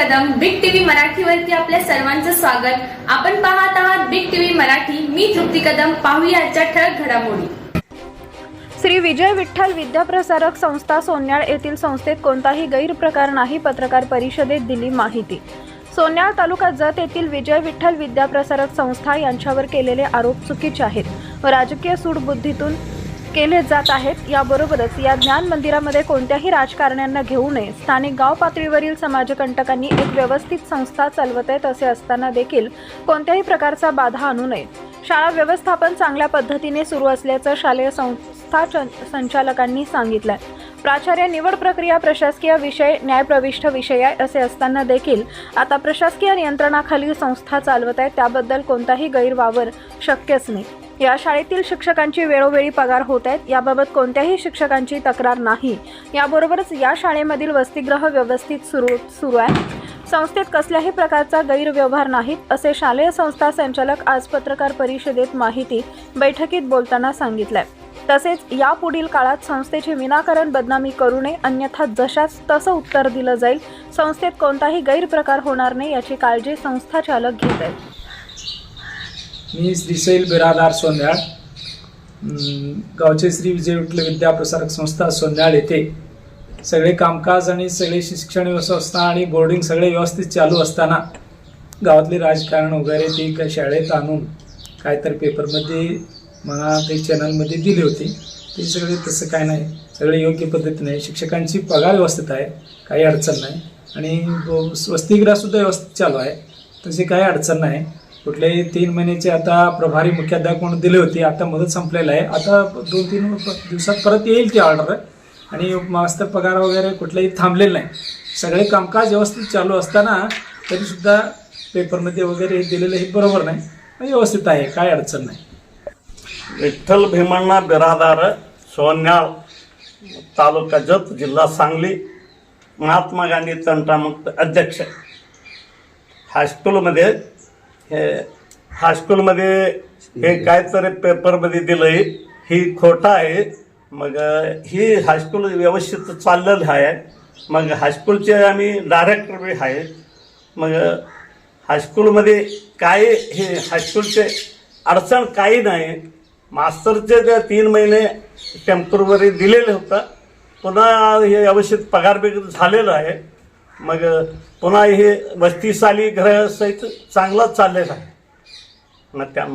Kadam. Big TV मराठीवरती आपल्या सर्वांचं स्वागत. आपण पाहत आहात बिग टीव्ही मराठी. मी तृप्ती कदम. पाहूया आजच्या ठळक घडामोडी. श्री विजय विठ्ठल विद्याप्रसारक संस्था सोन्याळ येथील संस्थेत कोणताही गैरप्रकार नाही पत्रकार परिषदेत दिली माहिती. सोन्याळ तालुका जत येथील विजय विठ्ठल विद्याप्रसारक संस्था यांच्यावर केलेले आरोप चुकीचे आहेत. व राजकीय सूडबुद्धीतून केले जात आहेत. याबरोबरच या ज्ञान मंदिरामध्ये कोणत्याही राजकारण्यांना घेऊ नये. स्थानिक गाव पातळीवरील समाजकंटकांनी एक व्यवस्थित संस्था चालवत आहेत असे असताना देखील कोणत्याही प्रकारचा बाधा आणू नये. शाळा व्यवस्थापन चांगल्या पद्धतीने सुरू असल्याचं शालेय संस्था संचालकांनी सांगितलंय. प्राचार्य निवड प्रक्रिया प्रशासकीय विषय न्यायप्रविष्ट विषय आहे असे असताना देखील आता प्रशासकीय नियंत्रणाखाली संस्था चालवत आहे त्याबद्दल कोणताही गैरवावर शक्यच नाही. या शाळेतील शिक्षकांची वेळोवेळी पगार होत आहेत. याबाबत कोणत्याही शिक्षकांची तक्रार नाही. याबरोबरच या शाळेमधील वसतिगृह व्यवस्थित सुरू सुरू आहे. संस्थेत कसल्याही प्रकारचा गैरव्यवहार नाहीत असे शालेय संस्था संचालक आज पत्रकार परिषदेत माहिती बैठकीत बोलताना सांगितलंय. तसेच यापुढील काळात संस्थेची विनाकारण बदनामी करू नये अन्यथा जशाच तसं उत्तर दिलं जाईल. संस्थेत कोणताही गैरप्रकार होणार नाही याची काळजी संस्था चालक घेत आहेत. मी श्रीशैल बिरादार सोन्याळ. गावचे श्री विजय विठ्ठल विद्याप्रसारक संस्था सोन्याळ येथे सगळे कामकाज आणि सगळे शिक्षण व्यवस्था आणि बोर्डिंग सगळे व्यवस्थित चालू असताना गावातले राजकारण वगैरे ते काय शाळेत आणून काय तर पेपरमध्ये मला ते चॅनलमध्ये दिले होते. ते सगळे तसं काय नाही. सगळे योग्य पद्धतीने शिक्षकांची पगार व्यवस्थित आहे. काही अडचण नाही. आणि ब- वसतिगृहसुद्धा व्यवस्थित चालू आहे. तशी काही अडचण नाही. कुठल्याही तीन महिन्याचे आता प्रभारी मुख्याध्यापक म्हणून दिले होते. आता मदत संपलेलं आहे. आता दोन तीन दिवसात परत येईल ती ऑर्डर आणि मास्तर पगार वगैरे कुठलाही थांबलेलं नाही. सगळे कामकाज व्यवस्थित चालू असताना तरीसुद्धा पेपरमध्ये वगैरे हे दिलेलं हे बरोबर नाही. व्यवस्थित आहे. काय अडचण नाही. विठ्ठल भीमण्णा बिरादार सोन्याळ तालुका जत जिल्हा सांगली. महात्मा गांधी तंटामुक्त अध्यक्ष. हायस्कूलमध्ये हायस्कूलमध्ये हे काहीतरी पेपरमध्ये दिलंय. ही खोटं आहे. मग ही हायस्कूल व्यवस्थित चाललेलं आहे. मग हायस्कूलचे आम्ही डायरेक्टर बी आहे. मग हायस्कूलमध्ये काय हे हायस्कूलचे अडचण काही नाही. मास्तरचे त्या तीन महिने टेम्पोररी दिलेले होतं पुन्हा हे व्यवस्थित पगार बिगार झालेलं आहे. मग पुन्हा हे वस्ती साली ग्रह सहित चांगलंच चाललेलं आहे. मग त्या